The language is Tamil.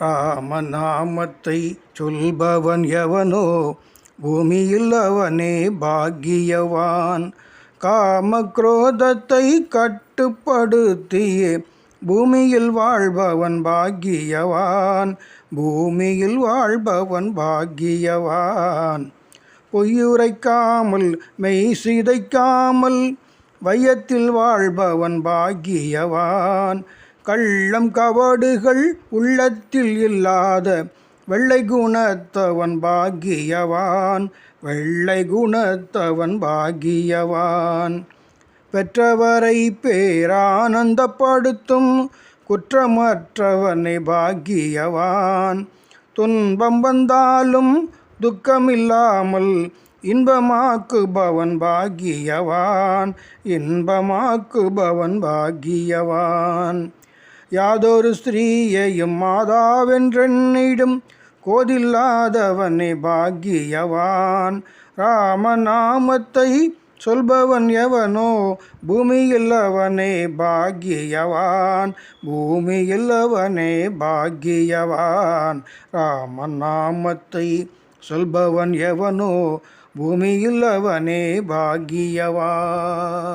ராம நாமத்தை சொல்பவன் எவனோ பூமியில் அவனே பாக்கியவான். காமக்ரோதத்தை கட்டுப்படுத்தியே பூமியில் வாழ்பவன் பாக்கியவான். பூமியில் வாழ்பவன் பாக்கியவான். பொய்யுரைக்காமல் மெய் சிதைக்காமல் வையத்தில் வாழ்பவன் பாக்கியவான். கள்ளம் கவடுகள் உள்ளத்தில் இல்லாத வெள்ளை குணத்தவன் பாக்கியவான் வெள்ளை குணத்தவன் பாக்கியவான். பெற்றவரை பேரானந்தப்படுத்தும் குற்றமற்றவனை பாக்கியவான். துன்பம் வந்தாலும் துக்கமில்லாமல் இன்பமாக்குபவன் பாக்கியவான் இன்பமாக்குபவன் பாக்கியவான். யாதொரு ஸ்திரீயையும் மாதாவென்றெண்ணிடும். கோதில்லாதவனே பாக்கியவான். ராமநாமத்தை சொல்பவன் எவனோ பூமியில் அவனே பாக்கியவான். பூமியில் அவனே பாக்கியவான். ராமநாமத்தை சொல்பவன் எவனோ பூமியில் அவனே பாக்கியவான்.